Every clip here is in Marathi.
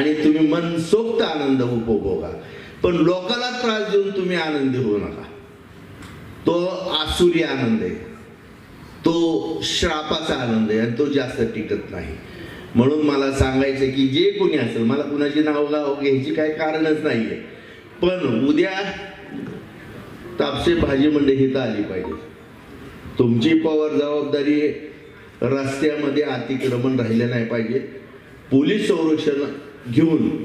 आणि तुम्ही मनसोक्त आनंद उपभोगा. पण लोकाला त्रास देऊन तुम्ही आनंदी होऊ नका. तो आसुरी आनंद आहे. तो श्रापाचा आनंद आहे आणि तो जास्त टिकत नाही. म्हणून मला सांगायचं की जे कोणी असेल मला कुणाची नाव गाव घ्यायची काही कारणच नाही आहे पण उद्या तापसे भाजी मंडई तर आली पाहिजे. तुमची पॉवर जबाबदारी रस्त्यामध्ये अतिक्रमण राहिलं नाही पाहिजे. पोलीस संरक्षण घेऊन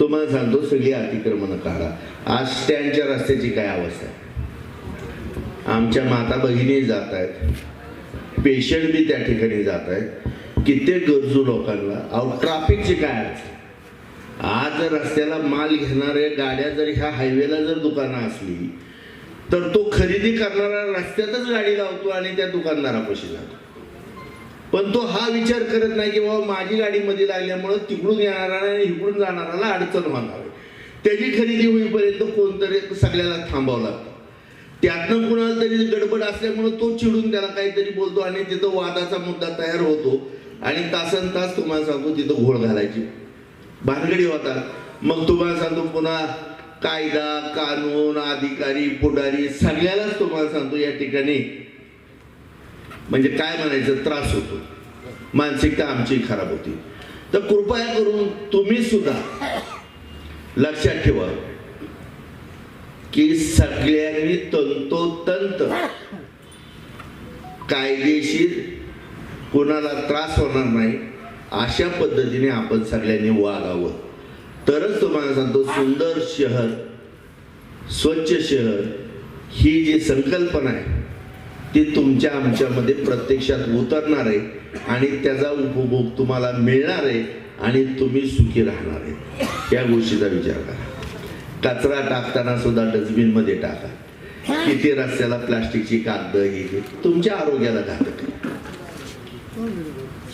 तुम्हाला सांगतो सगळी अतिक्रमण काढा. आज स्टँडच्या रस्त्याची काय अवस्था आहे? आमच्या माता भगिनी जात आहेत. पेशंट बी त्या ठिकाणी जात आहेत. कित्येक गरजू लोकांना अहो ट्राफिकची काय अडचण? आज रस्त्याला माल घेणाऱ्या गाड्या जर ह्या हायवेला जर दुकानं असली तर तो खरेदी करणारा रस्त्यातच गाडी लावतो आणि त्या दुकानदारापाशी जातो. पण तो हा विचार करत नाही की बाबा माझी गाडी मध्ये लागल्यामुळं तिकडून येणारा आणि इकडून जाणाराला अडचण होणार आहे. त्याची खरेदी होईपर्यंत कोणतरी सगळ्याला थांबावं लागतं. त्यातनं कुणाला तरी गडबड असल्यामुळं तो चिडून त्याला काहीतरी बोलतो आणि तिथं वादाचा मुद्दा तयार होतो आणि तासन तास तुम्हाला सांगतो तिथं घोळ घालायची. भानगडी होता. मग तुम्हाला सांगतो पुन्हा कायदा कानून अधिकारी पुढारी सगळ्यालाच तुम्हाला सांगतो या ठिकाणी म्हणजे काय म्हणायचं? त्रास होतो. मानसिकता आमची खराब होती. तर कृपया करून तुम्ही सुद्धा लक्षात ठेवा की सगळ्यांनी तंतोतंत कायदेशीर कोणाला त्रास होणार नाही अशा पद्धतीने आपण सगळ्यांनी वागावं. तरच तुम्हाला सांगतो सुंदर शहर स्वच्छ शहर ही जी संकल्पना आहे ती तुमच्या आमच्यामध्ये प्रत्यक्षात उतरणार आहे आणि त्याचा उपभोग तुम्हाला मिळणार आहे आणि तुम्ही सुखी राहणार आहे. या गोष्टीचा विचार करा. कचरा टाकताना सुद्धा डस्टबिनमध्ये टाका. किती रस्त्याला प्लास्टिकची कागद ही तुमच्या आरोग्याला घातक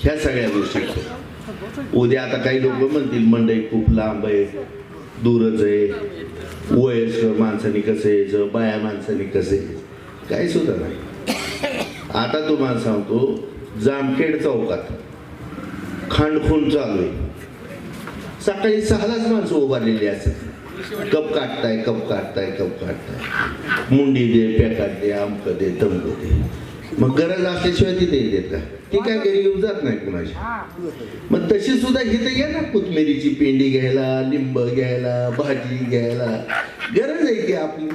ह्या सगळ्या गोष्टी उद्या आता काही लोक म्हणतील मंडई खूप लांब आहे दूरच आहे. वयस्कर माणसाने कसं यायचं? बाया माणसाने कसं काही सुद्धा नाही. आता तुम्हाला सांगतो जामखेड चौकात खांडखून चालू आहे. सकाळी सहालाच माणसं उभारलेली असतात. कप काढताय कप काढताय कप काढताय. मुंडी दे पॅकाट दे आमक दे तमक दे. मग गरज असल्याशिवाय तिथे येतात का? ती काय घरी येऊ जात नाही कुणाशी मग तशी सुद्धा इथे या ना कोथमिरीची पेंडी घ्यायला लिंब घ्यायला भाजी घ्यायला. गरज आहे की आपली.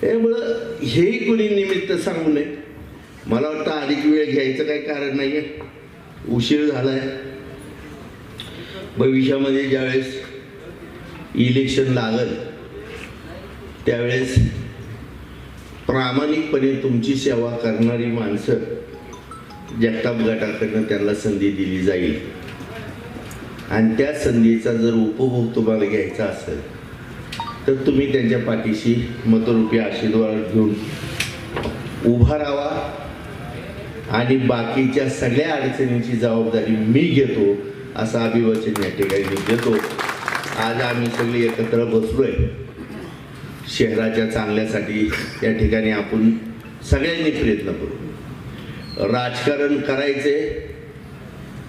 त्यामुळं हेही कुणी निमित्त सांगू नये. मला वाटतं अधिक वेळ घ्यायचं काही कारण नाही आहे उशीर झालाय. भविष्यामध्ये ज्यावेळेस इलेक्शन लागल त्यावेळेस प्रामाणिकपणे तुमची सेवा करणारी माणसं जगताप गटाकडनं त्यांना संधी दिली जाईल. आणि त्या संधीचा जर उपभोग तुम्हाला घ्यायचा असेल तर तुम्ही त्यांच्या पाठीशी मतरूपी आशीर्वाद घेऊन उभा राहा. आणि बाकीच्या सगळ्या अडचणींची जबाबदारी मी घेतो असं अभिवचन या ठिकाणी मी देतो. आज आम्ही सगळे एकत्र बसलोय. शहराच्या चांगल्यासाठी या ठिकाणी आपण सगळ्यांनी प्रयत्न करू. राजकारण करायचे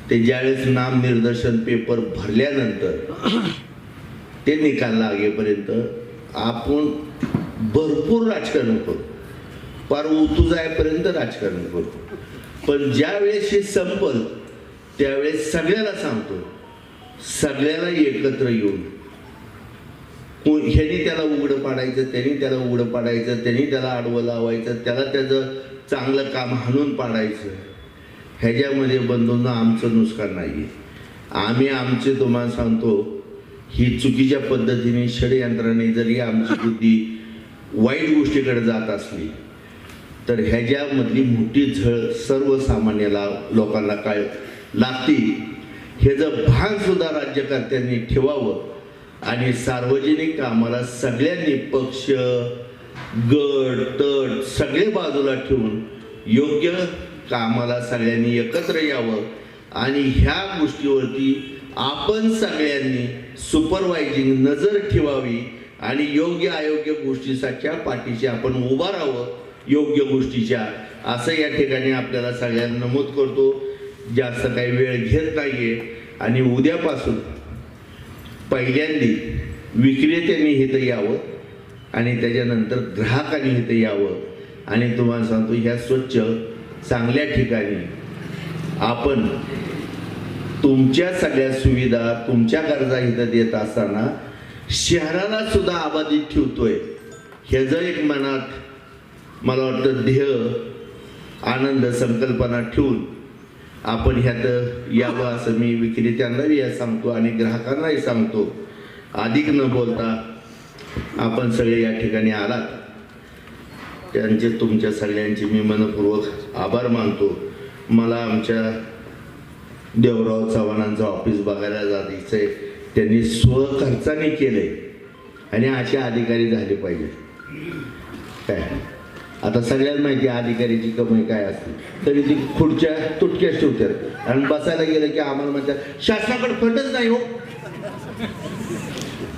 ते ज्यावेळेस नाम निर्देशन पेपर भरल्यानंतर ते निकाल लागेपर्यंत आपण भरपूर राजकारण करू. पार उतू जायपर्यंत राजकारण करू. पण ज्या वेळेस हे संपल त्यावेळेस सगळ्याला सांगतो सगळ्याला एकत्र येऊन. कोण- ह्यानी त्याला उघडं पाडायचं त्यांनी त्याला उघडं पाडायचं त्यांनी त्याला आडवं लावायचं त्याला त्याचं चांगलं काम हाणून पाडायचं. ह्याच्यामध्ये बंधूंना आमचं नुकसान नाही आम्ही आमचे तुम्हाला सांगतो ही चुकीच्या पद्धतीने षडयंत्राने जरी आमची बुद्धी वाईट गोष्टीकडे जात असली तर ह्याच्यामधली मोठी झळ सर्वसामान्याला लोकांना काय लागती ह्याचं भानसुद्धा राज्यकर्त्यांनी ठेवावं आणि सार्वजनिक कामाला सगळ्यांनी पक्ष गट तट सगळे बाजूला ठेवून योग्य कामाला सगळ्यांनी एकत्र यावं आणि ह्या गोष्टीवरती आपण सगळ्यांनी सुपरवायझिंग नजर ठेवावी आणि योग्य अयोग्य गोष्टीसाठीच्या पाठीशी आपण उभा राहावं योग्य गोष्टीच्या. असं या ठिकाणी आपल्याला सगळ्यांना नमूद करतो. जास्त काही वेळ घेत नाहीये. आणि उद्यापासून पहिल्यांदी विक्रेत्यांनी इथं यावं. आणि त्याच्यानंतर ग्राहकांनी इथं यावं. आणि तुम्हाला सांगतो ह्या स्वच्छ चांगल्या ठिकाणी आपण तुमच्या सगळ्या सुविधा तुमच्या गरजा इथं देत असताना शहराला सुद्धा आबाधित ठेवतोय. ह्याचं एक मनात मला वाटतं ध्येय आनंद संकल्पना ठेवून आपण ह्यात यावं असं मी विक्रेत्यांनाही या सांगतो आणि ग्राहकांनाही सांगतो. अधिक न बोलता आपण सगळे या ठिकाणी आलात. त्यांचे तुमच्या सगळ्यांचे मी मनपूर्वक आभार मानतो. मला आमच्या देवराव चव्हाणांचं ऑफिस बघायला जायचं आहे त्यांनी स्वखर्चाने आहे आणि असे अधिकारी झाले पाहिजे काय? आता सगळ्यांना माहिती आहे अधिकारीची कमाई काय असते. तरी ती खुर्च्या तुटक्याच ठेवतात. आणि बसायला गेलं की आम्हाला म्हणतात शासनाकडे फंडच नाही हो.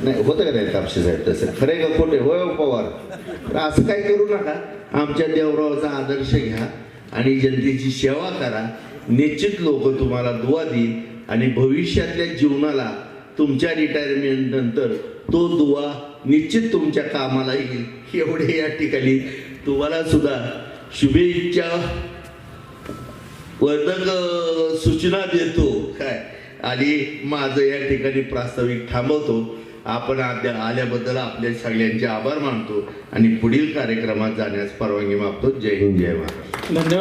नाही होतं का नाही तापशी साहेब तसं? खरे का खोटे होय हो, पवार. असं काही करू नका. आमच्या देवरावाचा आदर्श घ्या आणि जनतेची सेवा करा. निश्चित लोक तुम्हाला दुवा देईल आणि भविष्यातल्या जीवनाला तुमच्या रिटायरमेंट नंतर तो दुवा निश्चित तुमच्या कामाला येईल. एवढे या ठिकाणी तुम्हाला सुद्धा शुभेच्छा. वर्धक सूचना देतो. काय? आणि माझं या ठिकाणी प्रास्ताविक थांबवतो. आपण आद्या आल्याबद्दल आपल्या सगळ्यांचे आभार मानतो. आणि पुढील कार्यक्रमात जाण्यास परवानगी मागतो. जय हिंद जय महाराष्ट्र. धन्यवाद.